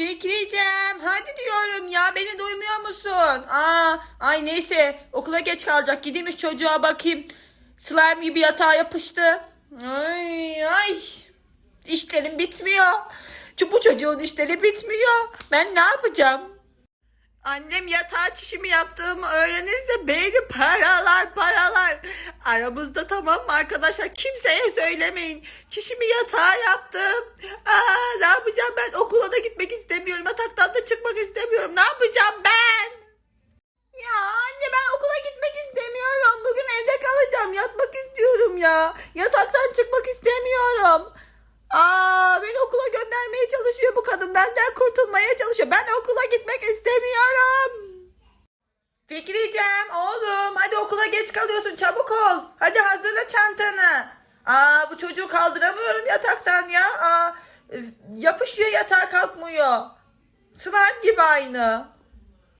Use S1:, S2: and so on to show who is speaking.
S1: Fikricem hadi diyorum ya beni duymuyor musun? Aa, ay neyse okula geç kalacak gideyim şu çocuğa bakayım. Slime gibi yatağa yapıştı. Ay ay işlerim bitmiyor. Bu çocuğun işleri bitmiyor. Ben ne yapacağım? Annem yatağa çişimi yaptığımı öğrenirse beni paralar paralar. Aramızda tamam mı arkadaşlar? Kimseye söylemeyin. Çişimi yatağa yaptım. Aa, ne yapacağım ben? Okula da gitmek istemiyorum. Yataktan da çıkmak istemiyorum. Ne yapacağım ben? Ya anne ben okula gitmek istemiyorum. Bugün evde kalacağım. Yatmak istiyorum ya. Yataktan çıkmak istemiyorum. Aa, beni okula göndermeye çalışıyor bu kadın. Benden kurtulmaya çalışıyor. Ben okula gitmek istemiyorum. Fikricem oğlum hadi okula geç kalıyorsun çabuk ol. Hadi hazırla çantanı. Aa bu çocuğu kaldıramıyorum yataktan ya. Aa, yapışıyor yatağa kalkmıyor. Slime gibi aynı.